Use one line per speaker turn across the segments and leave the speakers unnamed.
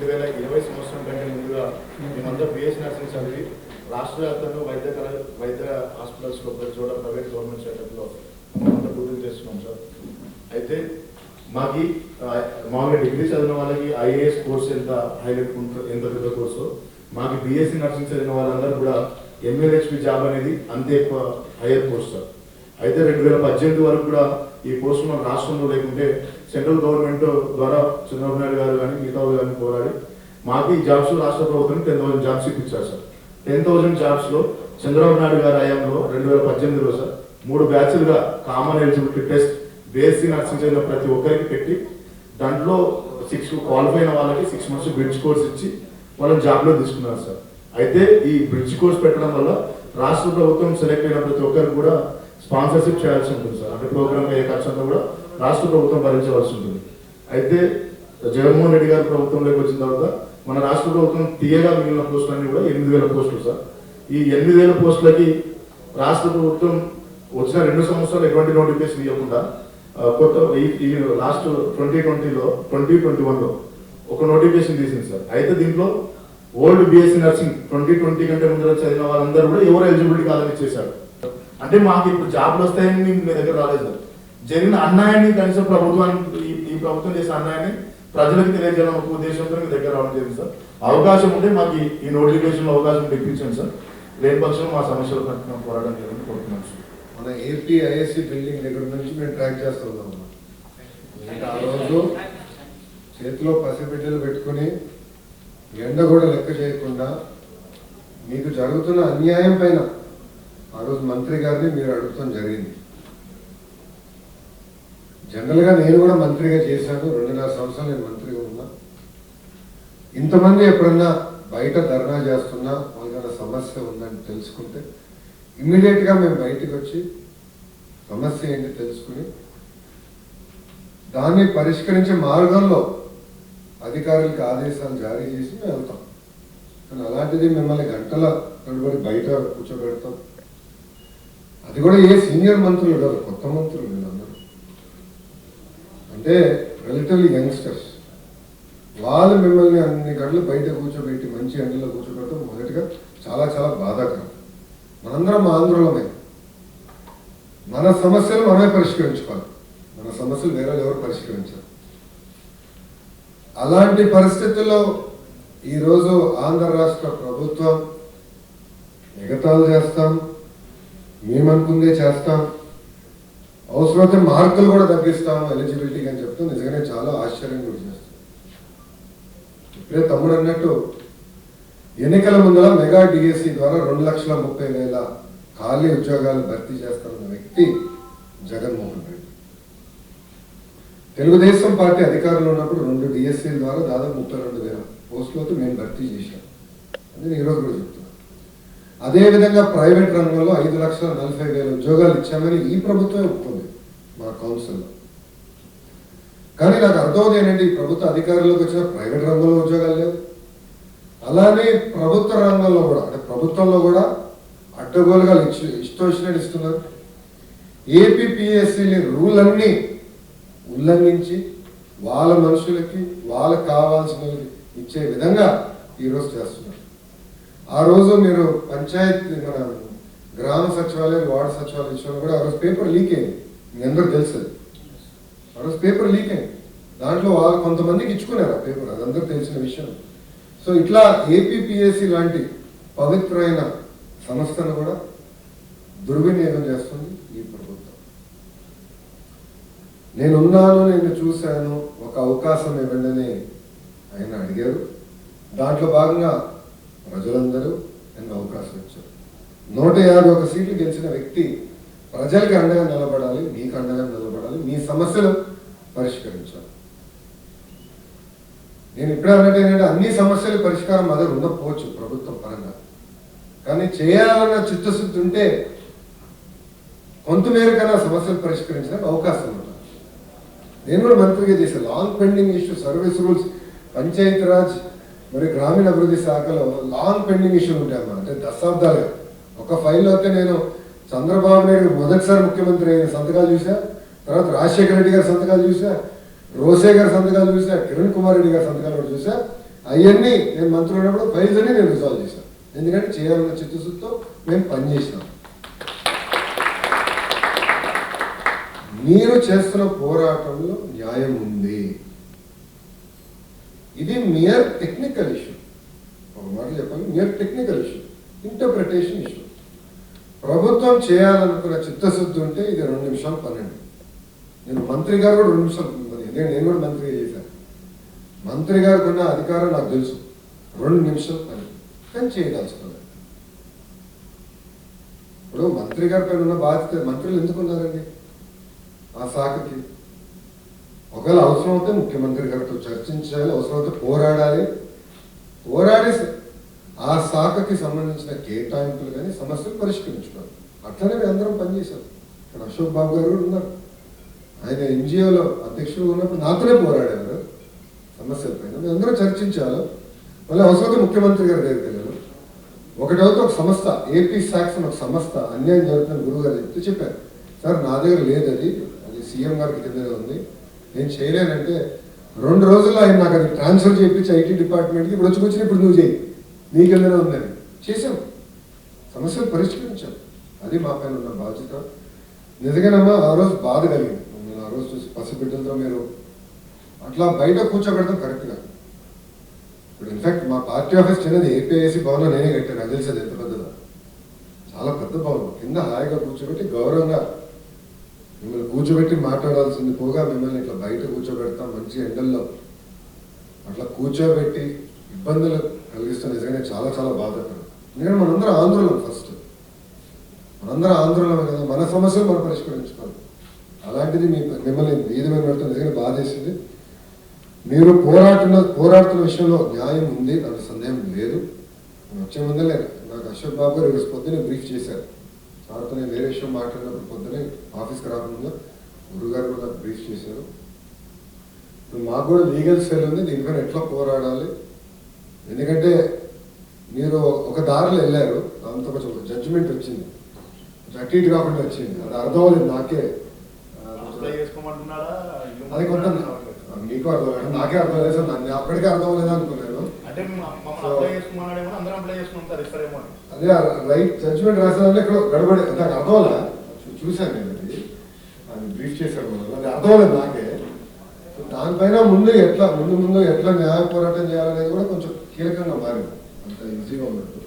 రెండు వేల ఇరవై సంవత్సరం కంటే ముందుగా మేమంతా బిఎస్ నర్సింగ్ చదివి రాష్ట్ర వ్యాప్తంగా వైద్య కళ వైద్య హాస్పిటల్స్లో ప్రతి చోట ప్రైవేట్ గవర్నమెంట్ సెటప్లో మేమంతా డ్యూటీలు చేస్తున్నాం సార్. అయితే మాకి మామూలుగా డిగ్రీ చదివిన వాళ్ళకి ఐఏఎస్ కోర్స్ ఎంత హైలైట్ ఉంటుందో ఎంత పెద్ద కోర్సు మాకు బీఎస్సీ నర్సింగ్ చదివిన వాళ్ళందరూ కూడా ఎంఏహెచ్పి జాబ్ అనేది అంతే ఎక్కువ హైయర్ పోస్ట్ సార్. అయితే రెండు వేల పద్దెనిమిది వరకు కూడా ఈ పోస్ట్ మన రాష్ట్రంలో లేకుంటే సెంట్రల్ గవర్నమెంట్ ద్వారా చంద్రబాబు నాయుడు గారు కానీ మిగతా కానీ పోరాడి మాకు ఈ జాబ్స్ రాష్ట్ర ప్రభుత్వం టెన్ థౌసండ్ జాబ్స్ ఇప్పించారు సార్. టెన్ థౌసండ్ జాబ్స్లో చంద్రబాబు నాయుడు గారి హయాంలో రెండు వేల పద్దెనిమిదిలో సార్ మూడు బ్యాచ్లుగా common eligibility test BSc nursing చదివిన ప్రతి ఒక్కరికి పెట్టి దాంట్లో సిక్స్ క్వాలిఫై అయిన వాళ్ళకి సిక్స్ మంత్స్ బ్రిడ్జ్ కోర్స్ ఇచ్చి వాళ్ళని జాబ్లో తీసుకున్నారు సార్. అయితే ఈ బ్రిడ్జ్ కోర్స్ పెట్టడం వల్ల రాష్ట్ర ప్రభుత్వం సెలెక్ట్ అయిన ప్రతి ఒక్కరికి కూడా స్పాన్సర్షిప్ చేయాల్సి ఉంటుంది సార్. అంటే ప్రోగ్రామ్ ఏ ఖర్చు కూడా రాష్ట్ర ప్రభుత్వం భరించవలసి ఉంటుంది. అయితే జగన్మోహన్ రెడ్డి గారి ప్రభుత్వంలోకి వచ్చిన తర్వాత మన రాష్ట్ర ప్రభుత్వం తీయగా మిగిలిన పోస్టులన్నీ కూడా ఎనిమిది వేల పోస్టులు సార్. ఈ ఎనిమిది వేల పోస్టులకి రాష్ట్ర ప్రభుత్వం వచ్చిన రెండు సంవత్సరాలు ఎటువంటి నోటిఫికేషన్ ఇవ్వకుండా కొత్త ఈ- లాస్ట్ ట్వంటీ ట్వంటీలో ట్వంటీ ట్వంటీ వన్లో ఒక నోటిఫికేషన్ తీసింది సార్. అయితే దీంట్లో old BSc nursing twenty twenty కంటే ముందర చదివిన వాళ్ళందరూ కూడా ఎవరు ఎలిజిబిలిటీ కాదని ఇచ్చేశారు. అంటే మాకు ఇప్పుడు జాబ్లు వస్తాయని మీ దగ్గర రాలేదు సార్. జరిగిన అన్యాయాన్ని కనీసం ప్రభుత్వానికి ఈ- ప్రభుత్వం చేసిన అన్యాయాన్ని ప్రజలకు తెలియజేయాలని ఒక ఉద్దేశంతో మీ దగ్గర రావడం జరిగింది సార్. అవకాశం ఉంటే మాకు ఈ- నోటిఫికేషన్ అవకాశం తెప్పించండి సార్. లేని పక్షంలో మా సమస్యలు కట్టిన పోరాటం చేయాలని కోరుతున్నాం సార్.
మన ఏపీ ఐఎస్సి బిల్డింగ్ దగ్గర నుంచి మేము ట్రాక్ చేస్తున్నాం ఆ రోజు చేతిలో పసిబిడ్డలు పెట్టుకుని ఎండ కూడా లెక్క చేయకుండా మీకు జరుగుతున్న అన్యాయం పైన రోజు మంత్రి గారిని మీరు అడుగుతాం జరిగింది. జనరల్గా నేను కూడా మంత్రిగా చేశాను. రెండున్నర సంవత్సరాలు నేను మంత్రిగా ఉన్నా. ఇంతమంది ఎప్పుడన్నా బయట ధర్నా చేస్తున్నా వాళ్ళకి సమస్య ఉందని తెలుసుకుంటే ఇమ్మీడియట్గా మేము బయటకు వచ్చి సమస్య ఏంటి తెలుసుకుని దాన్ని పరిష్కరించే మార్గంలో అధికారులకు ఆదేశాలు జారీ చేసి మేము వెళ్తాం. కానీ అలాంటిది మిమ్మల్ని గంటల తడబడి బయట కూర్చోబెడతాం. అది కూడా ఏ సీనియర్ మంత్రులు కాదు కొత్త మంత్రులు వీళ్ళందరూ అంటే రిలేటివ్లీ యంగ్స్టర్స్ వాళ్ళు మిమ్మల్ని అన్ని గంటలు బయట కూర్చోబెట్టి మంచి ఎండలో కూర్చోబెట్టడం మొదటిగా చాలా చాలా బాధాకరం. మనందరం ఆంధ్రులమే మన సమస్యలు మనమే పరిష్కరించుకోవాలి. మన సమస్యలు వేరే ఎవరు పరిష్కరించారు. అలాంటి పరిస్థితుల్లో ఈరోజు ఆంధ్ర రాష్ట్ర ప్రభుత్వం ఎగతాలు చేస్తాం. మేమనుకుందే చేస్తాం? అవసరమైతే మార్కులు కూడా తగ్గిస్తాము ఎలిజిబిలిటీకి అని చెప్తూ నిజంగానే చాలా ఆశ్చర్యం గురి చేస్తాం ఇప్పుడే తమ్ముడు అన్నట్టు ఎన్నికల ముందర మెగా డిఎస్సి ద్వారా రెండు లక్షల ముప్పై వేల ఖాళీ ఉద్యోగాలు భర్తీ చేస్తారన్న వ్యక్తి జగన్మోహన్ రెడ్డి. తెలుగుదేశం పార్టీ అధికారంలో ఉన్నప్పుడు రెండు డిఎస్సీల ద్వారా దాదాపు ముప్పై రెండు వేల పోస్టులతో మేము భర్తీ చేశాం. అది ఈరోజు కూడా చెప్తున్నాను అదేవిధంగా ప్రైవేట్ రంగంలో ఐదు లక్షల నలభై వేల ఉద్యోగాలు ఇచ్చామని ఈ ప్రభుత్వమే ఒప్పుకుంది మా కౌన్సిల్లో. కానీ నాకు అర్థమవుతుంది ఏంటంటే ఈ ప్రభుత్వ అధికారులకు వచ్చిన ప్రైవేట్ రంగంలో ఉద్యోగాలు లేవు. అలానే ప్రభుత్వ రంగంలో కూడా అంటే ప్రభుత్వంలో కూడా అడ్డగోలుగా ఇచ్చి ఇష్టం ఇస్తున్నారు. ఏపీపీఎస్సీని రూల్ అన్నీ ఉల్లంఘించి వాళ్ళ మనుషులకి వాళ్ళకి కావాల్సినవి ఇచ్చే విధంగా ఈరోజు చేస్తున్నారు. ఆ రోజు మీరు పంచాయతీ మన గ్రామ సచివాలయం వార్డు సచివాలయం విషయంలో కూడా ఆ రోజు పేపర్ లీక్ అయింది. మీ అందరూ తెలుసు. ఆ రోజు పేపర్ లీక్ అయింది. దాంట్లో వాళ్ళు కొంతమందికి ఇచ్చుకున్నారు ఆ పేపర్ అదందరూ తెలిసిన విషయం. సో ఇట్లా ఏపీపీఎస్సీ లాంటి పవిత్రమైన సంస్థను కూడా దుర్వినియోగం చేస్తుంది ఈ ప్రభుత్వం. నేనున్నాను నేను చూశాను ఒక అవకాశం ఇవ్వండి అని ఆయన అడిగారు. దాంట్లో భాగంగా ప్రజలందరూ ఎన్నో అవకాశం ఇచ్చారు. నూట యాభై ఒక సీట్లు గెలిచిన వ్యక్తి ప్రజలకి అండగా నిలబడాలి మీకు అండగా నిలబడాలి మీ సమస్యలు పరిష్కరించాలి. నేను ఇప్పుడే అన్నట్టు ఏంటంటే అన్ని సమస్యల పరిష్కారం మా దగ్గర ఉండకపోవచ్చు ప్రభుత్వం పరంగా. కానీ చేయాలన్న చిత్తశుద్ధి ఉంటే కొంతమేరకైనా సమస్యలు పరిష్కరించడానికి అవకాశం ఉంటుంది. నేను కూడా మంత్రిగా చేశాను. Long pending issue service rules Panchayati Raj మరి గ్రామీణ అభివృద్ధి శాఖలో లాంగ్ పెండింగ్ ఇష్యూలు ఉంటాయి అన్నమాట. అంటే దశాబ్దాలుగా. ఒక ఫైల్లో అయితే నేను చంద్రబాబు నాయుడు మొదటిసారి ముఖ్యమంత్రి అయిన సంతకాలు చూసా తర్వాత రాజశేఖర రెడ్డి గారి సంతకాలు చూసా రోసే గారి సంతకాలు చూసా కిరణ్ కుమార్ రెడ్డి గారి సంతకాలు కూడా చూసా అవన్నీ నేను మంత్రి ఉన్నప్పుడు ఫైల్స్ అన్ని నేను రిజాల్వ్ చేశాను ఎందుకంటే చేయాలన్న చిత్తశుద్ధితో మేము పనిచేసినాం మీరు చేస్తున్న పోరాటంలో న్యాయం ఉంది. ఇది మియర్ టెక్నికల్ ఇష్యూ ఒక మాట చెప్పాలి mere technical issue interpretation issue ప్రభుత్వం చేయాలనుకున్న చిత్తశుద్ధి ఉంటే ఇది రెండు నిమిషాలు పనండి. నేను మంత్రి గారు కూడా రెండు నిమిషాలు పని నేను నేను కూడా మంత్రిగా చేశాను. మంత్రి గారికి ఉన్న అధికారం నాకు తెలుసు. రెండు నిమిషాలు పని కానీ చేయదలుచుకోలేదు ఇప్పుడు మంత్రి గారి పైన ఉన్న బాధ్యత మంత్రులు ఎందుకున్నారండి ఆ శాఖకి. ఒకవేళ అవసరం అయితే ముఖ్యమంత్రి గారితో చర్చించాలి అవసరం అయితే పోరాడాలి. పోరాడి ఆ శాఖకి సంబంధించిన కేటాయింపులు కానీ సమస్యలు పరిష్కరించుకోవాలి. అట్లనే మేము అందరం పనిచేశాం. ఇక్కడ అశోక్ బాబు గారు కూడా ఉన్నారు. ఆయన ఎన్జిఓలో అధ్యక్షుడు ఉన్నప్పుడు నాతోనే పోరాడారు. సమస్యల పైన మేము అందరం చర్చించాలి. మళ్ళీ అవసరమైతే ముఖ్యమంత్రి గారి దగ్గరికి వెళ్ళాను ఒకటవుతే ఒక సంస్థ ఏపీ శాఖ ఒక సంస్థ అన్యాయం జరుగుతుందని గురువు గారు చెప్తే చెప్పారు. సార్ నా దగ్గర లేదు అది. అది సీఎం గారికి కిందనే ఉంది. నేను చేయలేనంటే రెండు రోజుల్లో ఆయన నాకు అది ట్రాన్స్ఫర్ చేయించి ఐటీ డిపార్ట్మెంట్కి ఇప్పుడు వచ్చి వచ్చిన ఇప్పుడు నువ్వు చేయి. నీకు కిందనే ఉందని. చేసాం సమస్యలు పరిష్కరించాం. అది మా పైన ఉన్న బాధ్యత. నిజంగానమ్మా ఆ రోజు బాధ కలిగింది. నేను ఆ రోజు చూసి పసిబిడ్డలతో మీరు అట్లా బయట కూర్చోబెడతాం కరెక్ట్గా ఇప్పుడు ఇన్ఫాక్ట్ మా పార్టీ ఆఫీస్ చిన్నది ఏపీఐసి భవనం నేనే కట్టాను. అది తెలిసి అది ఎంత పెద్దదా. చాలా పెద్ద భవనం. కింద హాయిగా కూర్చోబెట్టి గౌరవంగా మిమ్మల్ని కూర్చోబెట్టి మాట్లాడాల్సింది పోగా మిమ్మల్ని ఇట్లా బయట కూర్చోబెడతాం మంచి ఎండల్లో. అట్లా కూర్చోబెట్టి ఇబ్బందులు కలిగిస్తాం నిజంగానే చాలా చాలా బాధపడదు ఎందుకంటే మనందరం ఆందోళన ఫస్ట్. మనందరం ఆందోళన కదా మన సమస్యలు మనం పరిష్కరించుకోవాలి. అలాంటిది మీ మిమ్మల్ని వీధి మీద పెడతాం నిజంగా బాధేసింది మీరు పోరాటున పోరాడుతున్న విషయంలో న్యాయం ఉంది అన్న సందేహం లేదు. వచ్చే ముందే నాకు అశోక్ బాబు గారు ఈరోజు పొద్దున్నే బ్రీఫ్ చేశారు. సార్తో నేను వేరే విషయం మాట్లాడినప్పుడు పొద్దునే ఆఫీస్కి రాకుండా గురుగారు కూడా బ్రీఫ్ చేశారు. ఇప్పుడు మాకు కూడా లీగల్ సెల్ ఉంది దీనిపైన ఎట్లా పోరాడాలి? ఎందుకంటే మీరు ఒక దారిలో వెళ్ళారు దాంతో కొంచెం జడ్జిమెంట్ వచ్చింది. అటు ఇటు కాకుండా వచ్చింది. అది అర్థం అవ్వలేదు నాకే. అది కొంత మీకు అర్థం కాదు. నాకే అర్థం లేదు సార్? నన్ను అప్పటికే అర్థం అవ్వలేదు అనుకున్నాను.
అంటే
అదే రైట్ జడ్జిమెంట్ రాసేదాంట్లో ఇక్కడ గడబడి నాకు అర్థం అవ్వలే చూ- చూశాను నేను అది. అది బ్రీఫ్ చేశాడు అది అర్థం నాకే. దానిపైన ముందు ఎట్లా ముందు ముందు ఎట్లా న్యాయ పోరాటం చేయాలనేది కూడా కొంచెం కీలకంగా మారింది. అంత ఈజీగా ఉన్నట్టు.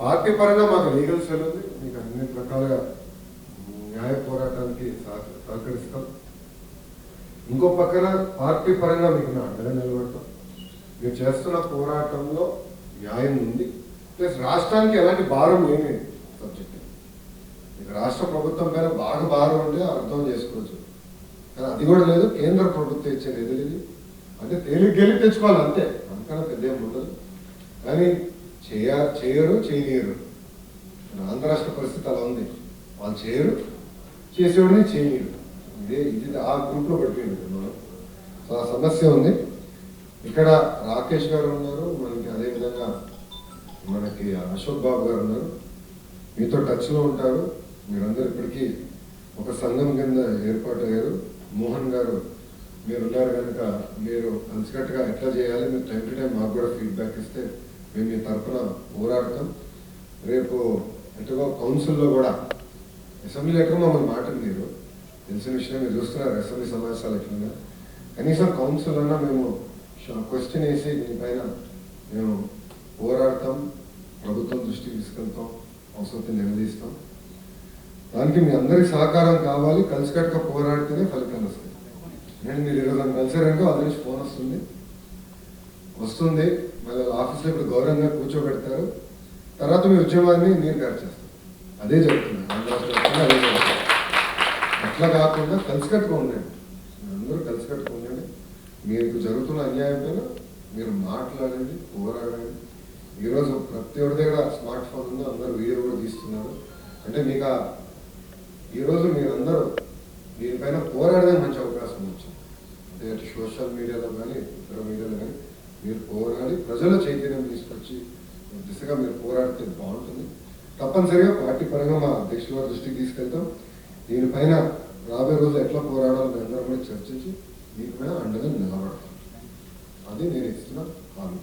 పార్టీ పరంగా మాకు లీగల్ సెల్ ఉంది. మీకు అన్ని రకాలుగా న్యాయ పోరాటానికి సహ- సహకరిస్తాం. ఇంకో పక్కన పార్టీ పరంగా మీకు నా అండగా నిలబడతాం. మీరు చేస్తున్న పోరాటంలో న్యాయం ఉంది. ప్లస్ రాష్ట్రానికి ఎలాంటి భారం లేని సబ్జెక్ట్. మీకు రాష్ట్ర ప్రభుత్వం పైన బాగా భారం ఉంటే అర్థం చేసుకోవచ్చు. కానీ అది కూడా లేదు. కేంద్ర ప్రభుత్వం ఇచ్చే నిధులు లేదు అంటే తేలిక గెలిపి తెచ్చుకోవాలి అంతే. అంతకన్నా పెద్ద ఏమి ఉండదు. కానీ చేయ చేయరు చేయనీయరు ఆంధ్ర రాష్ట్ర పరిస్థితి అలా ఉంది. వాళ్ళు చేయరు. చేసేవాడిని చేయనీయరు ఇదే ఇది ఆ గ్రూప్లో పడిపోయింది మనం సో ఆ సమస్య ఉంది. ఇక్కడ రాకేష్ గారు ఉన్నారు. మనకి అదేవిధంగా మనకి అశోక్ బాబు గారు ఉన్నారు. మీతో టచ్లో ఉంటారు. మీరందరూ ఇప్పటికీ ఒక సంఘం కింద ఏర్పాటు అయ్యారు మోహన్ గారు మీరు ఉన్నారు కనుక మీరు కలిసికట్టుగా ఎట్లా చేయాలి మీరు టైం టు టైం మాకు కూడా ఫీడ్బ్యాక్ ఇస్తే మేము మీ తరఫున పోరాడతాం. రేపు ఎటుగా కౌన్సిల్లో కూడా అసెంబ్లీ ఎక్కడ మమ్మల్ని మాట మీరు తెలిసిన విషయం మీరు చూస్తున్నారు అసెంబ్లీ సమావేశాలు ఎట్లున్నా. కనీసం కౌన్సిల్ అన్నా మేము క్వశ్చన్ వేసి దీనిపైన మేము పోరాడతాం ప్రభుత్వం దృష్టికి తీసుకెళ్తాం అవసరం నిలదీస్తాం. దానికి మీ అందరి సహకారం కావాలి కలిసికట్టుగా పోరాడితేనే ఫలితాలు వస్తాయి. నేను మీరు ఈరోజు నన్ను కలిసారంటే వాళ్ళ నుంచి ఫోన్ వస్తుంది. వస్తుంది మళ్ళీ ఆఫీస్లో ఇప్పుడు గౌరవంగా కూర్చోబెడతారు. తర్వాత మీ ఉద్యమాన్ని నీరు చేస్తారు. అదే జరుగుతుంది ఆంధ్ర రాష్ట్ర వ్యాప్తంగా అదే చెప్తున్నా. అట్లా కాకుండా కలిసికట్టుగా ఉండండి. అందరూ కలిసికట్టుగా ఉండండి. మీకు జరుగుతున్న అన్యాయం పైన మీరు మాట్లాడండి పోరాడండి. ఈరోజు ప్రతి ఒక్కరి దగ్గర స్మార్ట్ ఫోన్ ఉందో అందరూ వీడియో కూడా తీస్తున్నారు. అంటే మీకు ఈరోజు మీరందరూ దీనిపైన పోరాడడానికి మంచి అవకాశం వచ్చింది. అంటే అటు సోషల్ మీడియాలో కానీ ఇతర మీడియాలో కానీ మీరు పోరాడి ప్రజల చైతన్యం తీసుకొచ్చి దిశగా మీరు పోరాడితే బాగుంటుంది. తప్పనిసరిగా పార్టీ పరంగా మా అధ్యక్షుల దృష్టికి తీసుకెళ్తాం. దీనిపైన రాబోయే రోజులు ఎట్లా పోరాడాలో మీ అందరం కూడా చర్చించి దీనిపైన అండగా నిలబడతాం అది నేను ఇస్తున్న హామీ